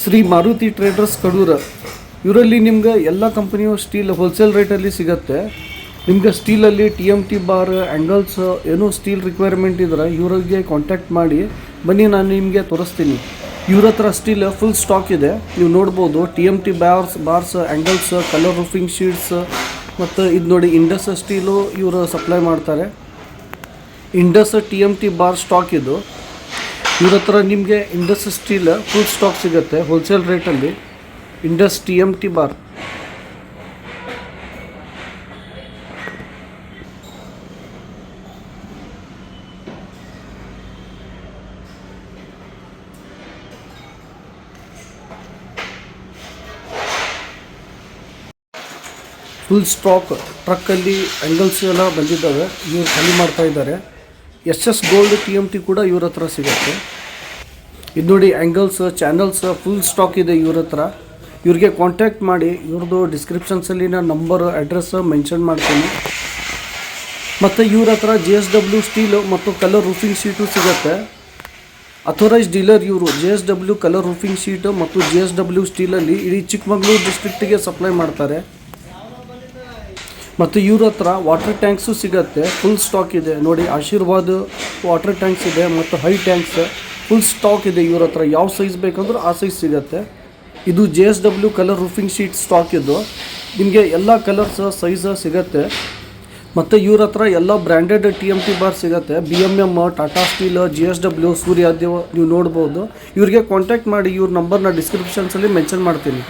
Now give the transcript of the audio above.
Shri Maruti traders ಕಡೂರ. ಇವರಲ್ಲಿ ನಿಮ್ಗೆ ಎಲ್ಲ ಕಂಪನಿಯು ಸ್ಟೀಲ್ ಹೋಲ್ಸೇಲ್ ರೇಟಲ್ಲಿ ಸಿಗುತ್ತೆ. ನಿಮ್ಗೆ ಸ್ಟೀಲಲ್ಲಿ T M T bar angles ಏನೋ ಸ್ಟೀಲ್ ರಿಕ್ವೈರ್ಮೆಂಟ್ ಇದ್ರೆ ಇವರಿಗೆ ಕಾಂಟ್ಯಾಕ್ಟ್ ಮಾಡಿ, ಬನ್ನಿ ನಾನು ನಿಮಗೆ ತೋರಿಸ್ತೀನಿ. ಇವ್ರ ಹತ್ರ ಸ್ಟೀಲ್ ಫುಲ್ ಸ್ಟಾಕ್ ಇದೆ. ನೀವು ನೋಡ್ಬೋದು T M T bars bars angles colour roofing sheets ಮತ್ತು ಇದು ನೋಡಿ ಇಂಡಸ್ ಸ್ಟೀಲು ಇವರು ಸಪ್ಲೈ ಮಾಡ್ತಾರೆ. Indus T M T bar stock ಇದು. ಇವ್ರ ಹತ್ರ ನಿಮಗೆ ಇಂಡಸ್ ಸ್ಟೀಲ್ ಫುಲ್ ಸ್ಟಾಕ್ ಸಿಗುತ್ತೆ ಹೋಲ್ಸೇಲ್ ರೇಟಲ್ಲಿ Indus T M T bar full stock ಟ್ರಕ್ಕಲ್ಲಿ angles ಎಲ್ಲ ಬಂದಿದ್ದಾವೆ, ಇವ್ರು ಖಾಲಿ ಮಾಡ್ತಾ ಇದ್ದಾರೆ. S S gold T M T ಕೂಡ ಇವ್ರ ಹತ್ರ ಸಿಗುತ್ತೆ. ಇದು ನೋಡಿ ಆ್ಯಂಗಲ್ಸ್ ಚಾನಲ್ಸ್ ಫುಲ್ ಸ್ಟಾಕ್ ಇದೆ ಇವ್ರ ಹತ್ರ. ಇವ್ರಿಗೆ ಕಾಂಟ್ಯಾಕ್ಟ್ ಮಾಡಿ ಇವ್ರದ್ದು ಡಿಸ್ಕ್ರಿಪ್ಷನ್ಸಲ್ಲಿ ನಾನು ನಂಬರ್ ಅಡ್ರೆಸ್ ಮೆನ್ಷನ್ ಮಾಡ್ತೀನಿ. ಮತ್ತು ಇವ್ರ ಹತ್ರ ಜೆ ಎಸ್ ಡಬ್ಲ್ಯೂ ಸ್ಟೀಲು ಮತ್ತು ಕಲರ್ ರೂಫಿಂಗ್ ಶೀಟು ಸಿಗುತ್ತೆ. ಅಥೋರೈಸ್ ಡೀಲರ್ ಇವರು J S W colour roofing sheet ಮತ್ತು ಜೆ ಎಸ್ ಡಬ್ಲ್ಯೂ ಸ್ಟೀಲಲ್ಲಿ ಇಡೀ ಚಿಕ್ಕಮಗಳೂರು ಡಿಸ್ಟ್ರಿಕ್ಟಿಗೆ ಸಪ್ಲೈ ಮಾಡ್ತಾರೆ. ಮತ್ತು ಇವ್ರ ಹತ್ರ ವಾಟರ್ ಟ್ಯಾಂಕ್ಸು ಸಿಗುತ್ತೆ ಫುಲ್ ಸ್ಟಾಕ್ ಇದೆ. ನೋಡಿ, ಆಶೀರ್ವಾದ್ ವಾಟರ್ ಟ್ಯಾಂಕ್ಸ್ ಇದೆ ಮತ್ತು ಹೈ ಟ್ಯಾಂಕ್ಸ್ ಫುಲ್ ಸ್ಟಾಕ್ ಇದೆ ಇವ್ರ ಹತ್ರ. ಯಾವ ಸೈಜ್ ಬೇಕಂದ್ರೂ ಆ ಸೈಜ್ ಸಿಗುತ್ತೆ. ಇದು J S W colour roofing sheet stock ಇದು. ನಿಮಗೆ ಎಲ್ಲ ಕಲರ್ಸ್ ಸೈಜ್ ಸಿಗುತ್ತೆ. ಮತ್ತು ಇವ್ರ ಹತ್ರ ಎಲ್ಲ branded T M T bar ಸಿಗುತ್ತೆ. B M M Tata steel J S W Suryadev ನೀವು ನೋಡ್ಬೋದು. ಇವ್ರಿಗೆ ಕಾಂಟ್ಯಾಕ್ಟ್ ಮಾಡಿ ಇವ್ರ ನಂಬರ್ನ ಡಿಸ್ಕ್ರಿಪ್ಷನ್ಸಲ್ಲಿ ಮೆನ್ಷನ್ ಮಾಡ್ತೀನಿ.